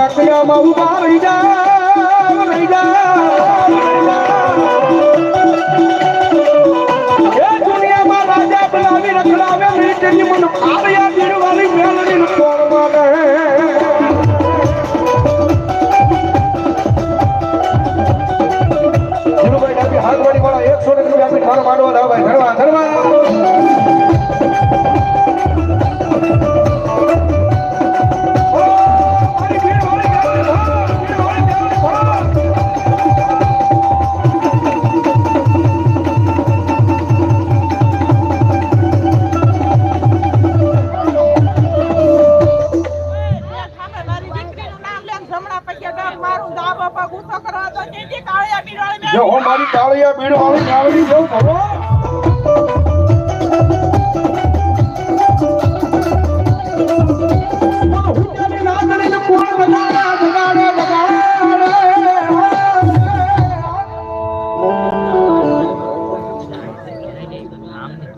ઊભા રહી જા દુનિયામાં રાજા બનાવી રખડાવે રીતની મન ધીરુભાઈ એકસો ને આપીને મારો માંડવા ધરવા.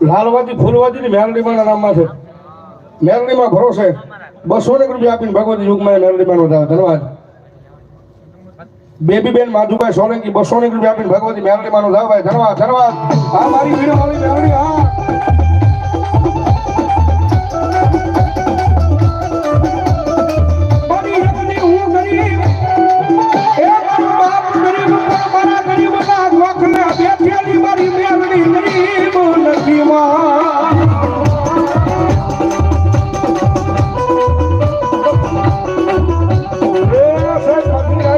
લાલવાજી ફૂલવાજી ની મેલડી માના નામમાં છે. મેલડી માં ભરોસે. બસો ને રૂપિયા આપીને ભગવતી યુગમાં મેલડી માં વધારે ધન્યવાદ. બેબી બેન માધુભાઈ સોલંકી બસો ની રૂપિયા આપીને ભગવતી મેરડી માં ધનવાદ ધન્યવાદ આ મારી વીડિયો મેરડી, હા.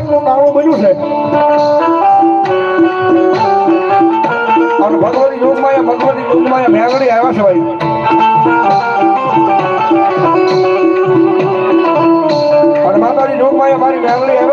આજનું નાણું બન્યું છે. અને ભગવતી યોગમાં ભગવતી યોગમાં મેલડી આવ્યા છે ભાઈ અને યોગમાં મારી હોય